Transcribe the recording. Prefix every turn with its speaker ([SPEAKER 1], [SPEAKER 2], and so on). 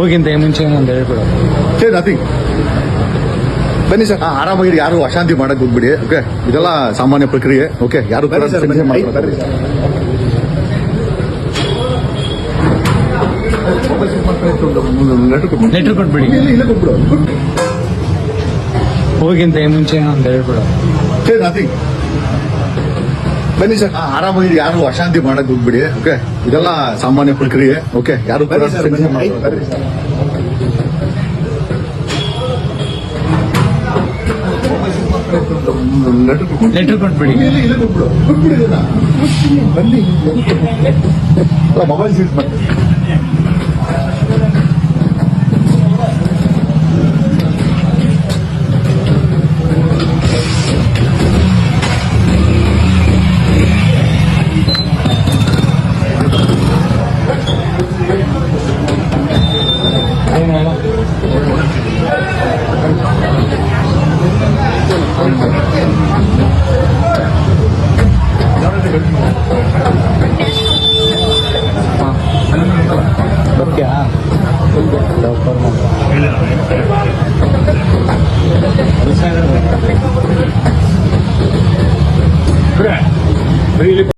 [SPEAKER 1] ಹೋಗಿಂತ ಮುಂಚೆ ಒಂದು ಹೇಳ್ಬಿಡು
[SPEAKER 2] ಸೇ ನಥಿಂಗ್ ಬನ್ನಿ ಸರ್ ಆರಾಮಾಗಿ ಯಾರು ಅಶಾಂತಿ ಮಾಡಕ್ ಹೋಗ್ಬಿಡಿ ಓಕೆ ಇದೆಲ್ಲ ಸಾಮಾನ್ಯ ಪ್ರಕ್ರಿಯೆ ಓಕೆ ಯಾರು ಕೂಡ. ಲೆಟ್ರ್ ಕೊಟ್ಬಿಡು.
[SPEAKER 1] ಕೊಟ್ಬಿಡು.
[SPEAKER 2] ಕೊಟ್ಟು.
[SPEAKER 1] ಹೋಗಿಂತ ಮುಂಚೆ ಒಂದು ಹೇಳ್ಬಿಡು
[SPEAKER 2] ಸೇ ನಥಿಂಗ್ ಬನ್ನಿ ಸರ್. ಆರಾಮಾಗಿ ಯಾರು ಅಶಾಂತಿ ಮಾಡಕ್ ಹೋಗ್ಬಿಡಿ. ಓಕೆ ಇದೆಲ್ಲ ಸಾಮಾನ್ಯ ಪ್ರಕ್ರಿಯೆ. ಓಕೆ ಯಾರು
[SPEAKER 3] ಮೊಬೈಲ್
[SPEAKER 2] ಮಾಡಿ. ಲೆಟ್ರ್ ಕೊಟ್ಬಿಡು.
[SPEAKER 1] ಲೆಟ್ರ್ ಕೊಟ್ಬಿಡಿ.
[SPEAKER 2] ಇಲ್ಲಿ- anh này bất kể đâu con mà Really?